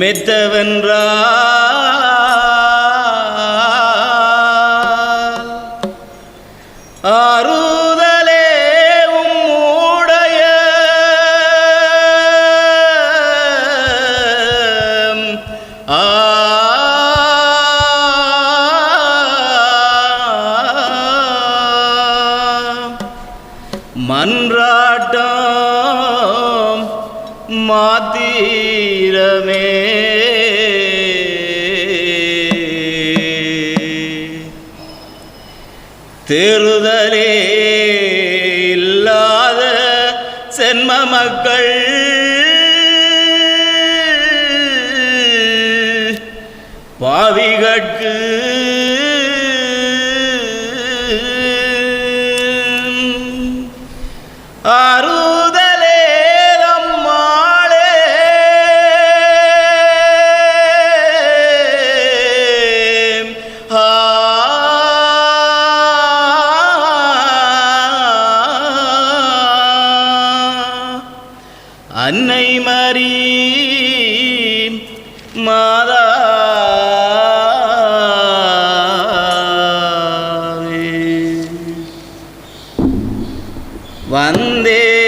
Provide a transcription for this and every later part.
மெத்த தேறுதலே இல்லாத சென்ம மக்கள். பாவிகட்கு அன்னை மரி மாதா. வந்தே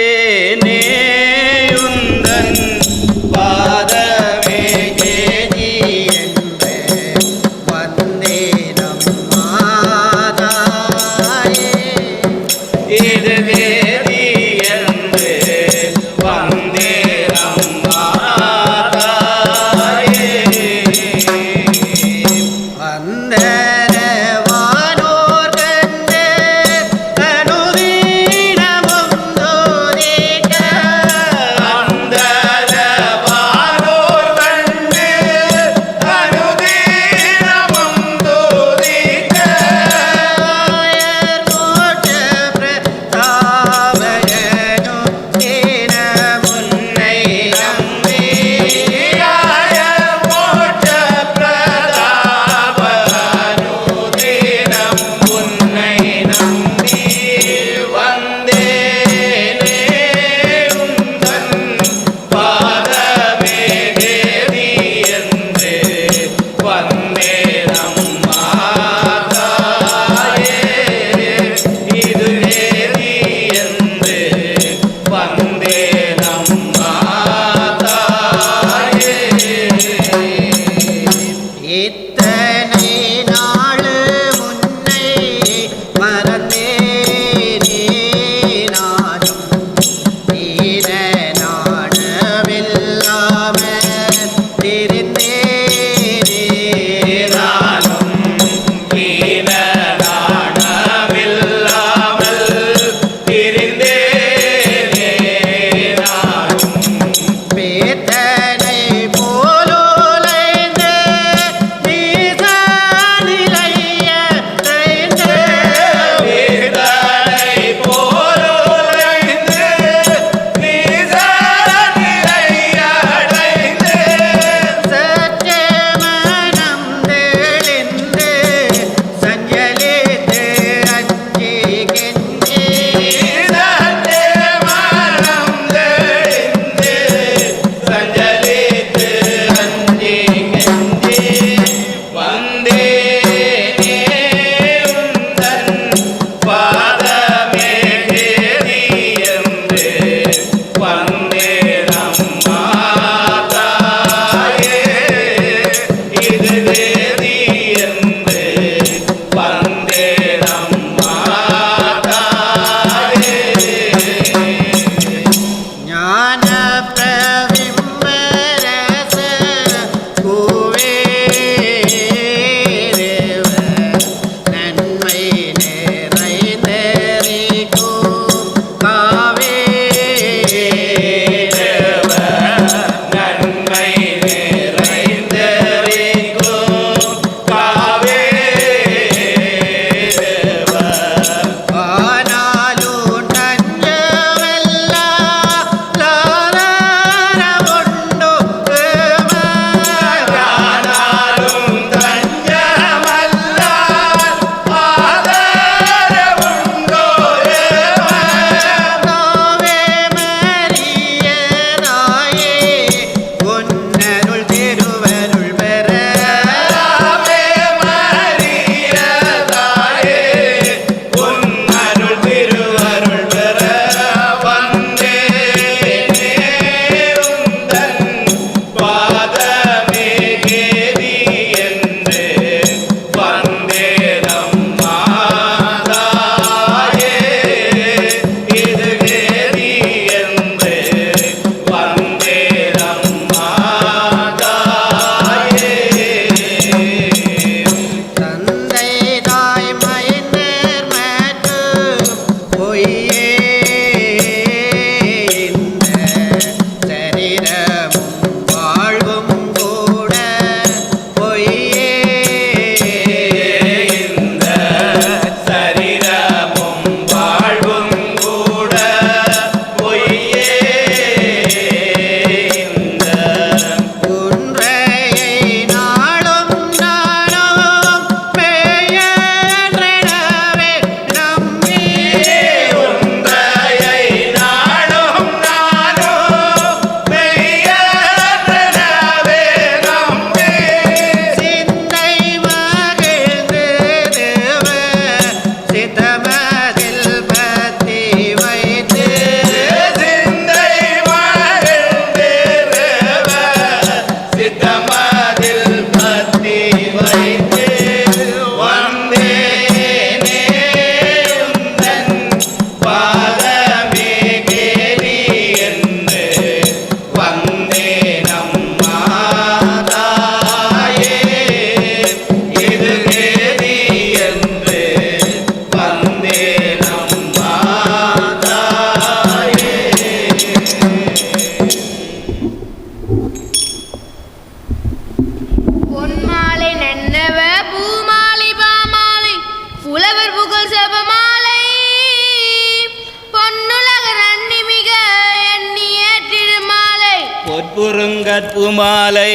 பொற்புறுங்கற்பு மாலை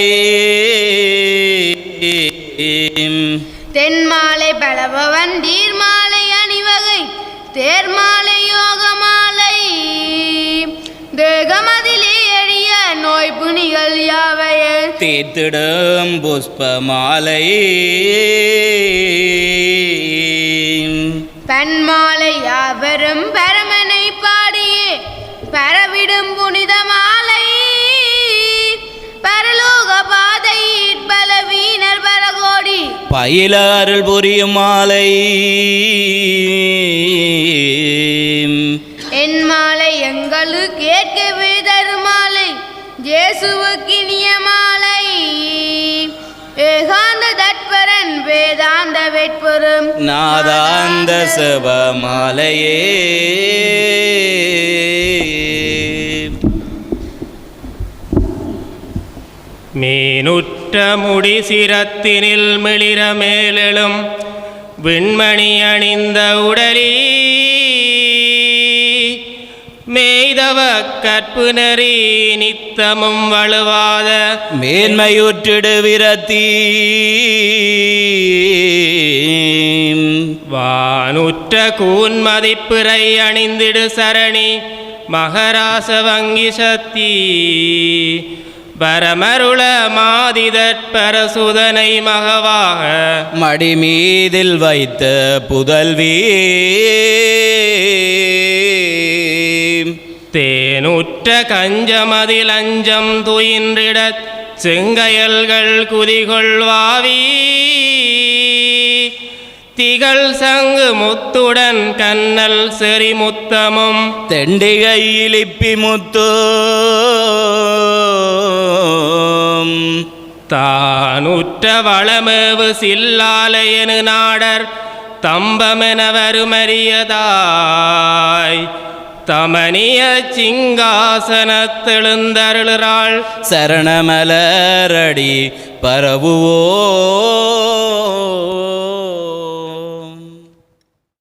தென்மாலை பலபவன் தீர்மாலை அணிவகை தேர்மாலை யோகமாலை. தேகமதிலே எழிய நோய் புனிகள் யாவைய? தீர்த்திடும் புஷ்ப மாலை பன்மாலை யாவரும் பரமனை பயில அருள் புரியும் மாலை. என் மாலை எங்களுக்கு ஏற்கவே தருமாலை ஜேசுவுக்கினிய மாலை. ஏகாந்த தட்பரன் வேதாந்த வெட்புறம் நாதாந்த சப மாலையே மீனுற்ற முடி சிரத்தினில் மிளிர மேலெழும் விண்மணி அணிந்த உடலி. மேய்தவ கற்பு நெறி நித்தமும் வலுவாத மேன்மையுற்றிடு விரத்தி. வானுற்ற கூன் மதிப்பிறை அணிந்திடு சரணி மகராச வங்கி சக்தி பரமருள மாதிதற்பரசுதனை மகவாக மடி மீதில் வைத்த புதல்வி. தேனுற்ற கஞ்சமதில் அஞ்சம் துயின்றிடச் செங்கயல்கள் குதிகொள்வாவி திகழ் சங்கு முத்துடன் கண்ணல் செறிமுத்தமும். தெண்டிகை இலிப்பி முத்து தானுற்ற வளமேவு சில்லாலையனு நாடர் தம்பமென வருமறியதாய். தமனிய சிங்காசனத்தெழுந்தருளாள் சரணமலரடி பரவுவோ.